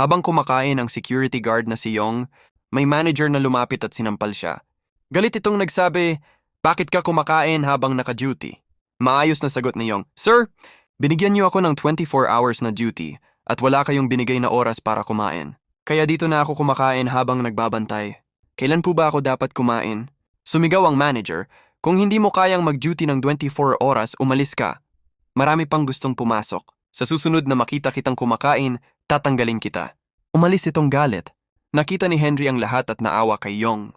Habang kumakain ang security guard na si Yong, may manager na lumapit at sinampal siya. Galit itong nagsabi, bakit ka kumakain habang naka-duty? Maayos na sagot ni Yong, Sir, binigyan niyo ako ng 24 hours na duty at wala kayong binigay na oras para kumain. Kaya dito na ako kumakain habang nagbabantay. Kailan po ba ako dapat kumain? Sumigaw ang manager, kung hindi mo kayang mag-duty ng 24 oras, umalis ka. Marami pang gustong pumasok. Sa susunod na makita kitang kumakain, tatanggalin kita. Umalis itong galit. Nakita ni Henry ang lahat at naawa kay Yong.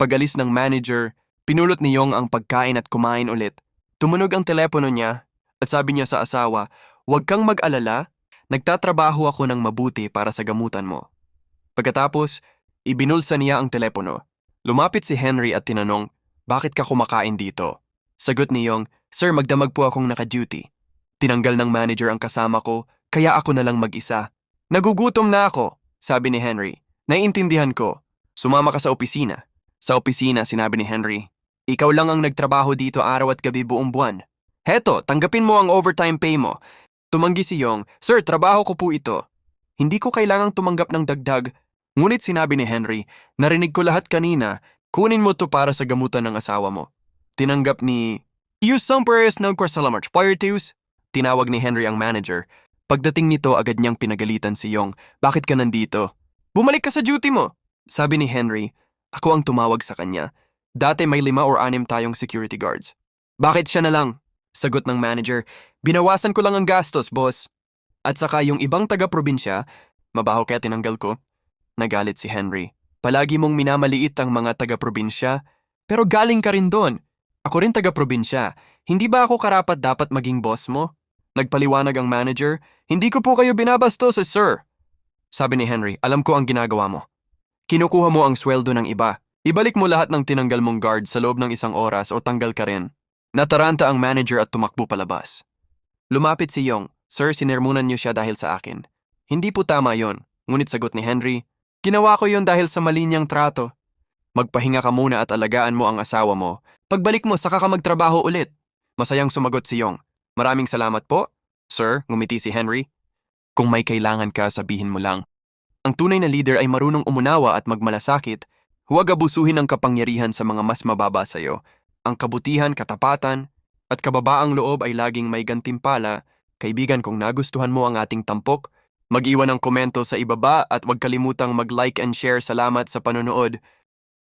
Pagalis ng manager, pinulot ni Yong ang pagkain at kumain ulit. Tumunog ang telepono niya at sabi niya sa asawa, Huwag kang mag-alala, nagtatrabaho ako ng mabuti para sa gamutan mo. Pagkatapos, ibinulsa niya ang telepono. Lumapit si Henry at tinanong, Bakit ka kumakain dito? Sagot ni Yong, Sir, magdamag po akong naka-duty. Tinanggal ng manager ang kasama ko, kaya ako na lang mag-isa. Nagugutom na ako, sabi ni Henry. Naiintindihan ko. Sumama ka sa opisina. Sa opisina, sinabi ni Henry. Ikaw lang ang nagtrabaho dito araw at gabi buong buwan. Heto, tanggapin mo ang overtime pay mo. Tumanggi si Yong, Sir, trabaho ko po ito. Hindi ko kailangang tumanggap ng dagdag. Ngunit sinabi ni Henry, narinig ko lahat kanina, kunin mo to para sa gamutan ng asawa mo. Tinanggap ni... You prayers ng salamat, Pirateus. Tinawag ni Henry ang manager. Pagdating nito, agad niyang pinagalitan si Yong. Bakit ka nandito? Bumalik ka sa duty mo! Sabi ni Henry. Ako ang tumawag sa kanya. Dati may lima or anim tayong security guards. Bakit siya na lang? Sagot ng manager. Binawasan ko lang ang gastos, boss. At saka yung ibang taga-probinsya, mabaho kaya tinanggal ko. Nagalit si Henry. Palagi mong minamaliit ang mga taga-probinsya, pero galing ka rin doon. Ako rin taga-probinsya. Hindi ba ako karapat dapat maging boss mo? Nagpaliwanag ang manager, hindi ko po kayo binabastos, eh, sir. Sabi ni Henry, alam ko ang ginagawa mo. Kinukuha mo ang sweldo ng iba. Ibalik mo lahat ng tinanggal mong guard sa loob ng isang oras o tanggal ka rin. Nataranta ang manager at tumakbo palabas. Lumapit si Yong, Sir, sinermunan niyo siya dahil sa akin. Hindi po tama yon, ngunit sagot ni Henry, Ginawa ko yon dahil sa mali niyang trato. Magpahinga ka muna at alagaan mo ang asawa mo. Pagbalik mo, saka ka magtrabaho ulit. Masayang sumagot si Yong. Maraming salamat po. Sir, ngumiti si Henry. Kung may kailangan ka, sabihin mo lang. Ang tunay na leader ay marunong umunawa at magmalasakit. Huwag abusuhin ang kapangyarihan sa mga mas mababa sa iyo. Ang kabutihan, katapatan, at kababaang loob ay laging may gantimpala. Kaibigan, kung nagustuhan mo ang ating tampok, mag-iwan ng komento sa ibaba at huwag kalimutang mag-like and share. Salamat sa panonood.